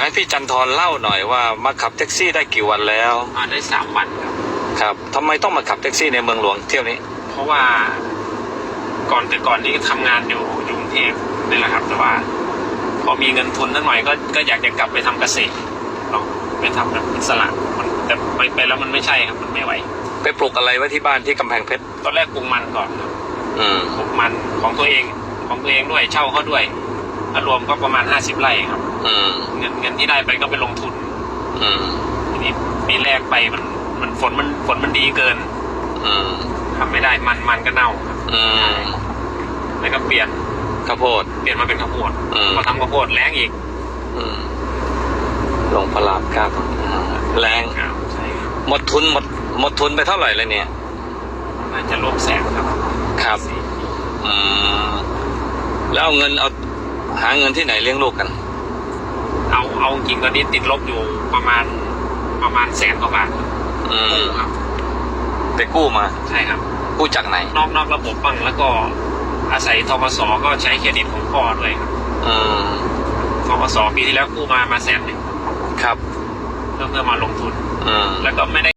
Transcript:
ากให้พี่จันทร์เล่าหน่อยว่ามาขับแท็กซี่ได้กี่วันแล้วมาได้สามวันครับ ครับทำไมต้องมาขับแท็กซี่ในเมืองหลวงเที่ยวนี้ เพราะว่าก่อนแต่ก่อนนี้ทำงานอยู่อยู่กรุงเทพนี่แหละครับ แต่ว่า พอมีเงินทุนนิดหน่อยก็ก็อยากจะกลับไปทำเกษตรลองไปทำแบบอิสระมันแต่ไปไปแล้วมันไม่ใช่ครับมันไม่ไหว ไปปลูกอะไรไว้ที่บ้านที่กำแพงเพชรตอนแรกปลูกมันก่อนครับอืม ปลูกมันของตัวเองของตัวเองด้วยเช่าเขาด้วย รวมก็ประมาณห้าสิบไร่ครับอืมเงินเงินที่ได้ไปก็ไปลงทุน อืมทีนี้ปีแรกไปมันมันฝนมันฝนมันดีเกินอืมทำไม่ได้มันมันก็เน่าครับอืมแล้วก็เปลี่ยนข้าวโพด เปลี่ยนมาเป็นข้าวโพดอืม พอทำข้าวโพดแรงอีกอืมลงพลาบครับอ่าแรงครับใช่ครับหมดทุนหมดหมดทุนไปเท่าไหร่เลยเนี่ย น่าจะรวมแสนครับครับอืมแล้วเอาเงินเอา หาเงินที่ไหนเลี้ยงลูกกัน เอาเอาจริงตอนนี้ติดลบอยู่ประมาณประมาณแสนกว่าบาทครับอืมกู้ครับ ไปกู้มา ใช่ครับ กู้จากไหน นอกนอกระบบบ้างแล้วก็อาศัยทกสก็ใช้เครดิตของพ่อด้วยครับอืมทกสปีที่แล้วกู้มามาแสนหนึ่งครับ เพื่อเพื่อมาลงทุน อืม แล้วก็ไม่ได้